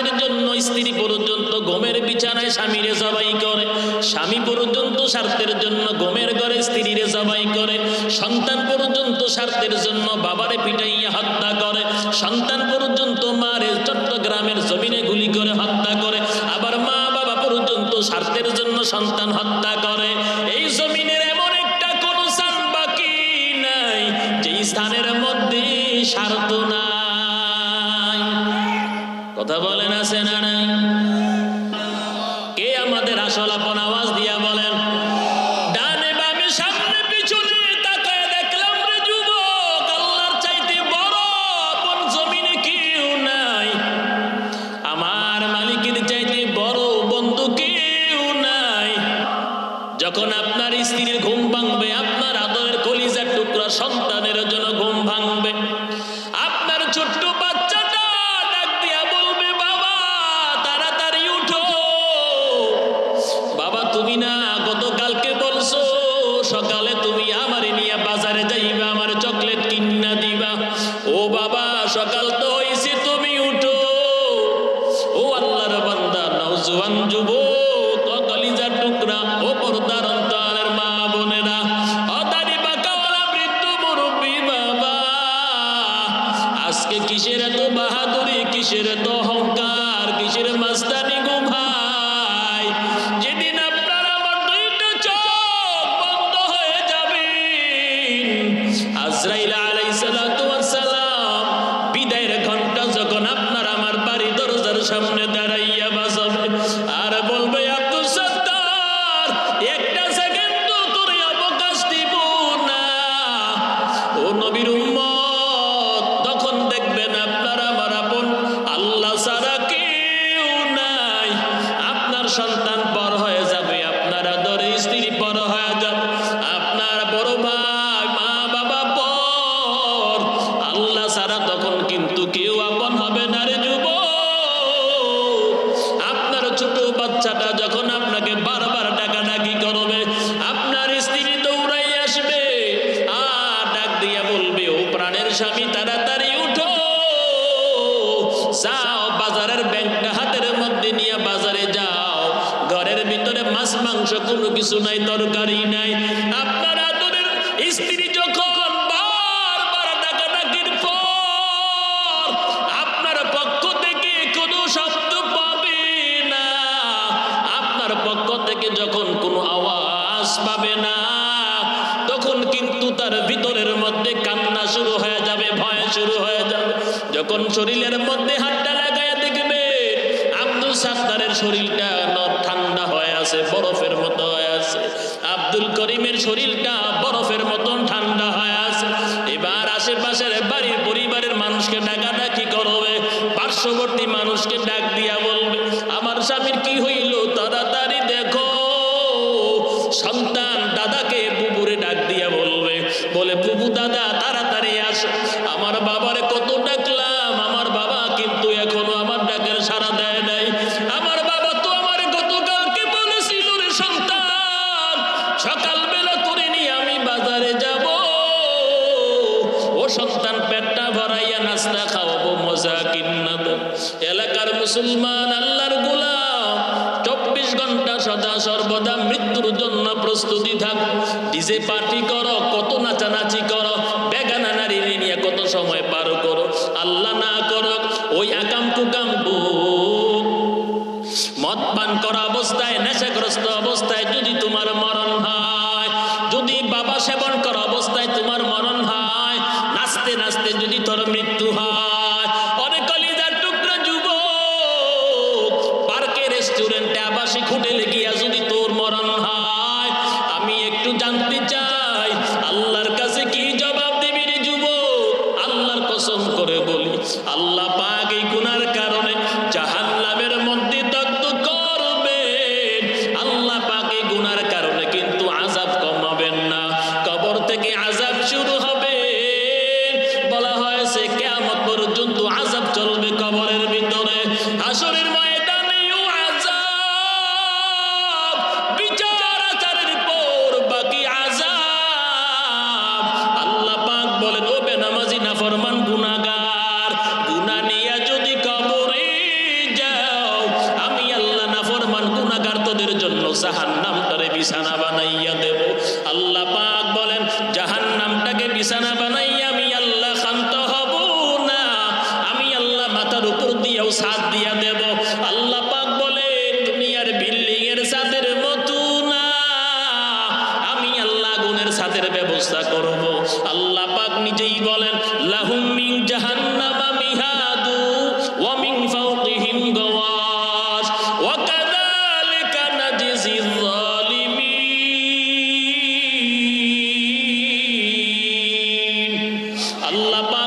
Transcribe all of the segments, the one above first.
স্বার্থের জন্য, স্ত্রী পর্যন্ত গমের বিছানায় স্বামীরে জবাই করে। স্বামী পর্যন্ত স্বার্থের জন্য গমের ঘরে স্ত্রীরে জবাই করে। সন্তান পর্যন্ত স্বার্থের জন্য বাবারে পিটাইয়া হত্যা করে। সন্তান পর্যন্ত মারে চট্টগ্রামের জমিনে গুলি করে হত্যা করে। আবার মা বাবা পর্যন্ত স্বার্থের জন্য সন্তান হত্যা করে। এই জমিনের এমন একটা কোন স্থান বাকি নাই যে স্থানের মধ্যে স্বার্থ নাই। কথা বলেন, আছে না নাই? কে আমাদের আসল আপন আওয়াজ দিয়া বলেন? চাইতে বড় আপন কেউ নাই। আমার মালিকের চাইতে বড় বন্ধু কেউ নাই। যখন আপনার স্ত্রীর ঘুম ভাঙবে বাবা, সকাল তো হয়েছে তুমি উঠো। ও আল্লাহর বান্দা, নওজোয়ান যুবক কলিজার টুকরা, ও পর্দার অন্তরের মা বোনেরা। দাড়ি বাঁকাওয়ালা বৃদ্ধ মুরব্বী বাবা, আজকে কিসের এত বাহাদুরি, কিসের এত অহংকার, কিসের মাস্তানি গো ভাই? যেদিন আপনার আমার দুইটা চোখ বন্ধ হয়ে যাবে, আজরাইল আলাইহিস সালাম সন্তান পর হয়ে যাবে, আপনার আদরে স্ত্রী পর হয়ে যাবে, আপনার বড় ভাই, মা, বাবা পর আল্লাহ ছাড়া তখন কিন্তু কেউ আপন হবে না রে যুব আপনার ছোট বাচ্চাটা যখন আপনাকে বারবার ডাকাডাকি করবে, আপনার স্ত্রী দৌড়াই আসবে, আর ডাক দিয়া বলবে, ও প্রাণের স্বামী, তাড়াতাড়ি উঠো। যাও মাছ, মাংস কোনো কিছু নাই, তরকারি নাই। আপনার আদরের স্ত্রী আপনার পক্ষ থেকে কোনো পাবে না। আপনার পক্ষ থেকে যখন কোনো আওয়াজ পাবে না, তখন কিন্তু তার ভিতরের মধ্যে শুরু হয়ে যাবে, ভয় শুরু হয়ে যাবে। যখন শরীরের মধ্যে হাতটা লাগায় দেখবে, আব্দুল সাত্তারের শরীরটা আব্দুল করিমের শরীরটা বরফের মতন ঠান্ডা হয়ে আছে। এবার আশেপাশের বাড়ির পরিবারের মানুষকে ডাকাডাকি করবে, পার্শ্ববর্তী মানুষকে ডাক দিয়া বলবে, আমার স্বামীর কি হইল? নাস্তা খাওয়াবো, মজা এলাকার মুসলমান আল্লাহর গোলাম, চব্বিশ ঘণ্টা সদা সর্বদা মৃত্যুর জন্য প্রস্তুতি থাক। ডিজে পার্টি করো, কত নাচানাচি করো, বেগানা নারী নিয়ে কত সময় পার করো। আল্লাহ না করো ওই আকাম কুকাম মদ পান করা অবস্থায়, নেশাগ্রস্ত অবস্থায় আল্লাহ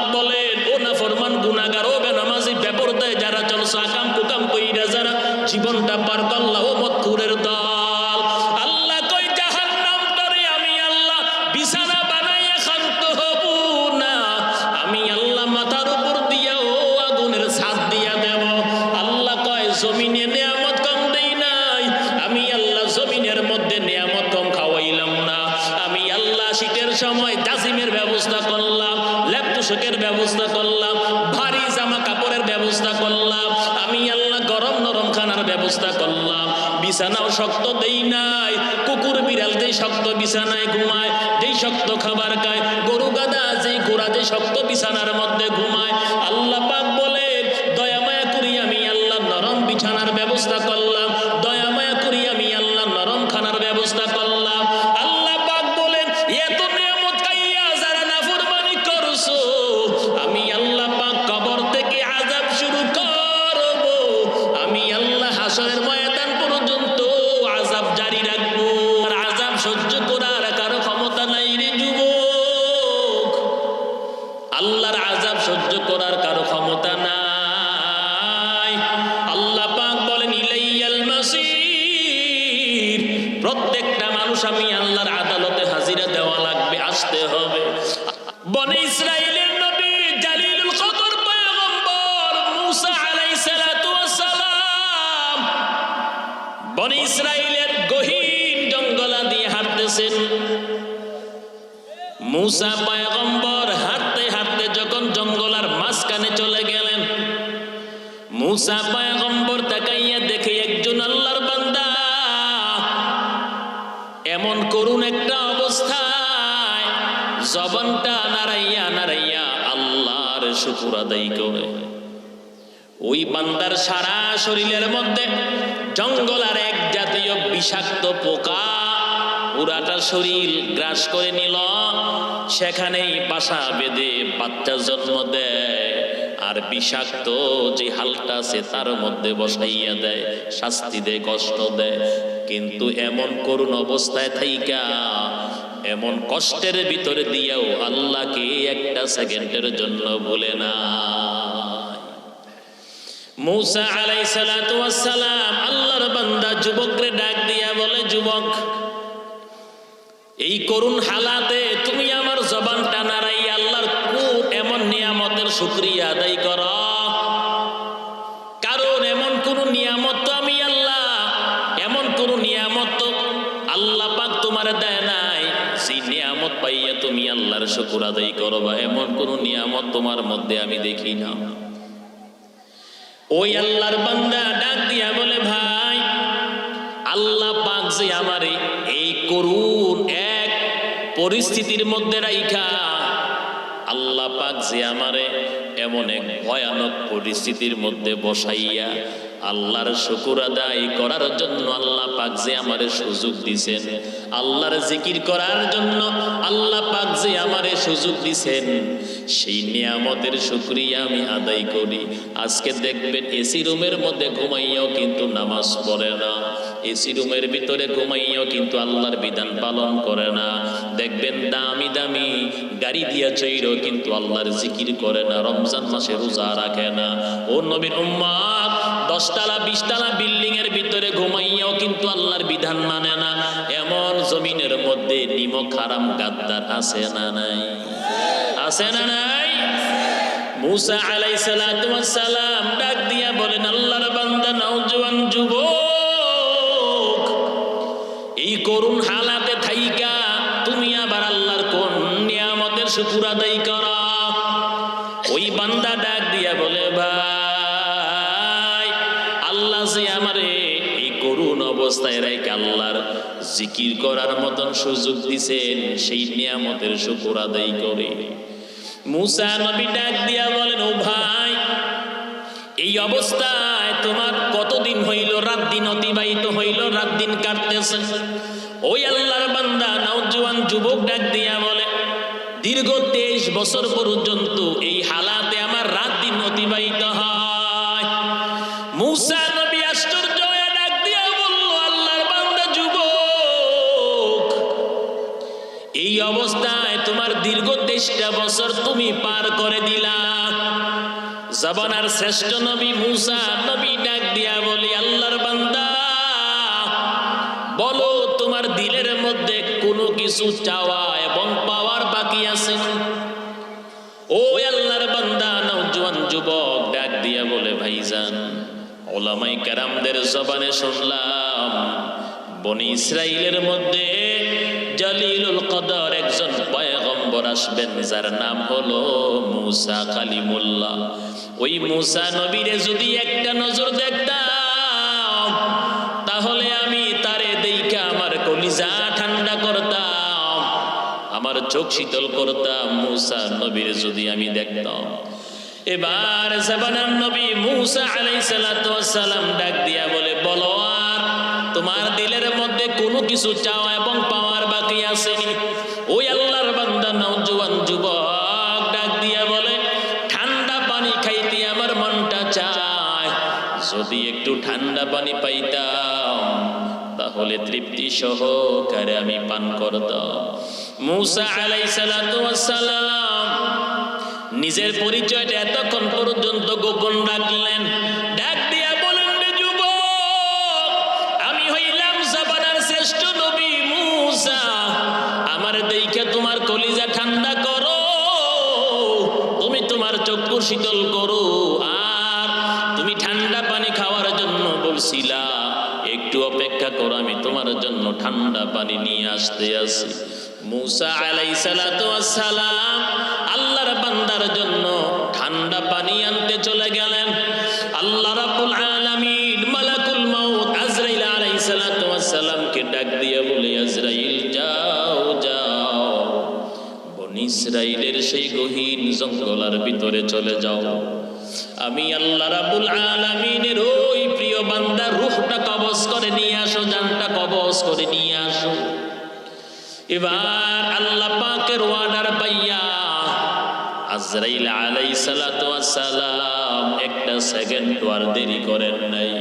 পাক বলেন ও না ফরমান গুনাহগার, ও বেনামাজি বেপরদায় যারা চলছে আকাম কুকাম কইরা যারা জীবনটা পার করলা ও মতকুরের দল। আল্লাহ কই, জাহান্নাম তরে আমি আল্লাহ বিছানা বানাইয়া শান্ত হব না। আমি আল্লাহ মাথার উপর দিয়া ও আগুনের ছাদ দিয়া দেব। আল্লাহ কয়, জমিনে নিয়ামত কম দেই নাই। আমি আল্লাহ জমিনের মধ্যে নিয়ামত কম খাওয়াইলাম না। আমি আল্লাহ শীতের সময় করলাম ল্যাপটুসকের ব্যবস্থা করলাম, ভারী জামা কাপড়ের ব্যবস্থা করলাম, আমি আল্লাহ গরম নরম খানার ব্যবস্থা করলাম। বিছানাও শক্ত দেই নাই, কুকুর বিড়াল শক্ত বিছানায় ঘুমায়, যেই শক্ত খাবার খায়, গরু গাদা যেই ঘোড়া যে শক্ত বিছানার মধ্যে ঘুমায়। আল্লাহ পাক বলে দয়া মায়া করি আমি আল্লাহ নরম বিছানার ব্যবস্থা করলাম। আল্লাহর আযাব সহ্য করার কারও ক্ষমতা নাই। আল্লাহ পাক বলেন, ইলাইয়াল মাসির। প্রত্যেকটা মানুষ আমি আল্লাহর আদালতে হাজিরা দেওয়া লাগবে, আসতে হবে। বনে ইসরাইলের নবী জালিলুল পয়গম্বর মূসা আলাইহিস সালাতু ওয়াস সালাম বনে ইসরাইলের গহীন জঙ্গলা দিয়ে হাঁটতেছেন। মুসা পয়গম্বর হাঁটতে হাঁটতে যখন জঙ্গলার মাঝখানে চলে গেলেন মুসা পয়গম্বর তাকাইয়া দেখে একজন আল্লাহর বান্দা। এমন করুন একটা অবস্থায় জবানটা নারাইয়া নারাইয়া আল্লাহর শুকুর আদায় করে। ওই বান্দার সারা শরীরের মধ্যে জঙ্গল আর এক জাতীয় বিষাক্ত পোকা পুরাটা শরীর গ্রাস করে নিল। সেখানেই বাসা বেঁধে বাচ্চা জন্ম দেয়। আর বিষাক্ত যে হালটা আছে তার মধ্যে বসাইয়া দেয়, শাস্তি দেয়, কষ্ট দেয়। কিন্তু এমন করুণ অবস্থায় থাইকা, এমন কষ্টের ভিতরে দিয়েও আল্লাহকে একটা সেকেন্ডের জন্য ভুলে না। মৌসা আলাই সালাম আল্লাহর বান্দা যুবকরে ডাক দিয়া বলে, যুবক, এই করুণ হালাতে তুমি শুক্রিয়া আদায় কর। কারণ এমন কোন নিয়ামত তো আমি আল্লাহ, এমন কোন নিয়ামত তো আল্লাহ পাক তোমার দেয় নাই। সেই নিয়ামত পাইয়া তুমি আল্লাহর শুকুর আদায় করবা এমন কোন নিয়ামত তোমার মধ্যে আমি দেখি না। ওই আল্লাহর বান্দা ডাক দিয়া বলে, ভাই, আল্লাহ পাক যে আমারে এই করুন এক পরিস্থিতির মধ্যে রাইখা আল্লাহ পাক যে আমারে এমন এক ভয়ানক পরিস্থিতির মধ্যে বসাইয়া আল্লাহর শুকুর আদায় করার জন্য আল্লাহ পাক যে আমারে সুযোগ দিছেন, আল্লাহর জিকির করার জন্য আল্লাহ পাক যে আমারে সুযোগ দিছেন, সেই নিয়ামতের শুক্রিয়া আমি আদায় করি। আজকে দেখবেন এসি রুমের মধ্যে ঘুমাইয়াও কিন্তু নামাজ পড়ে না। এসি রুমের ভিতরে ঘুমাইয়াও কিন্তু আল্লাহর বিধান পালন করে না। দেখবেন দামি দামি গাড়ি দিয়া চৈরও কিন্তু আল্লাহর জিকির করে না, রমজান মাসে রোজা রাখে না। ও নবীর উম্মাদ, দশতলা, বিশতলা বিল্ডিং এর ভিতরে ঘুমাইয়াও কিন্তু আল্লাহর বিধান মানে না। এমন জমিনের মধ্যে নিমক হারাম গাদ্দার আছে না নাই? আছে না নাই? মুসা আলাই সালাম ডাক দিয়া বলেন, আল্লাহর বান্দা নওজোয়ান যুবক, এই করুণ হালাতে শুকুর আদায় কর। ওই বান্দা ডাক দিয়া বলে, ভাই, আল্লাহ যে আমারে এই করুণ অবস্থায় রেখে আল্লাহর জিকির করার মতন সুযোগ দিছেন, সেই নিয়ামতের শুকুর আদায় করে। মুসা নবী ডাক দিয়া বলেন, ও ভাই, এই অবস্থায় তোমার কতদিন হইল? রাত দিন অতিবাহিত হইল, রাত দিন কাটতেছে। ওই আল্লাহর বান্দা নওজোয়ান যুবক ডাক দিয়া দীর্ঘ তেইশ বছর পর্যন্ত এই হালাতে আমার রাত দিন অতিবাহিত হয়। ডাক দিয়া এই অবস্থায় তোমার দীর্ঘ তেইশটা বছর তুমি পার করে দিলা। শ্রেষ্ঠ নবী মুসা নবী ডাক দিয়া বলি, আল্লাহর বান্দা, বলো তোমার দিলের মধ্যে কোনো কিছু চাওয়া ও আল্লাহর বান্দা নওজোয়ান যুবক ডাক দিয়া বলে ওলামাই কারামদের জবানে শুনলাম, বনি ইসরাইলের মধ্যে জালিলুল কদর একজন পয়গম্বর আসবেন, যার নাম হলো মুসা কালিমুল্লাহ। ওই মুসা নবীরে যদি একটা নজর দেখতাম চোখ শীতল করতাম মুসা নবীর যদি আমি দেখতাম। এবার জাবানার নবী মুসা আলাইহিস সালাম ডাক দিয়া বলে, বলো আর, তোমার দিলের মধ্যে কোনো কিছু চাও এবং পাওয়ার বাকি আছে ওই আল্লাহর বান্দা নওজোয়ান যুবক ডাক দিয়া বলে, ঠান্ডা পানি খাইতে আমার মনটা চায়। যদি একটু ঠান্ডা পানি পাইতাম, তাহলে তৃপ্তি সহকারে আমি পান করতাম। মুসা আলাই সালাম নিজের পরিচয়টা এতক্ষণ পর্যন্ত গোপন রাখলেন। ডাক দিয়া বলেন রে যুবক, আমি হইলাম জাবানার শ্রেষ্ঠ নবী মুসা। আমার দেখে তোমার কলিজা ঠান্ডা করো, তুমি তোমার চক্ষু শীতল করো। আর তুমি ঠান্ডা পানি খাওয়ার জন্য বলছিলা, একটু অপেক্ষা করো, আমি তোমার জন্য ঠান্ডা পানি নিয়ে আসতে আসি। মুসা আলাই সালাম আল্লাহর বান্দার জন্য ঠান্ডা পানি আনতে চলে গেলেন। আল্লাহ রাব্বুল আলামিন মালাকুল মাউত আজরাইল আলাইহিস সালাতু সালামকে ডাক দিয়ে বলে, আজরাইল, যাও যাও। ইসরাইলের সেই গহীন জঙ্গলার ভিতরে চলে যাও। আমি আল্লাহ রাব্বুল আলামিনের ওই প্রিয় বান্দার রূহটা কবজ করে নিয়ে আসো, জানটা কবজ করে নিয়ে আসো। এবার আল্লাহ পাকের ওয়ার্ডার পাইয়া আজরাইল আলাই সালাম একটা সেকেন্ড ওয়ার দেরি করেন নাই।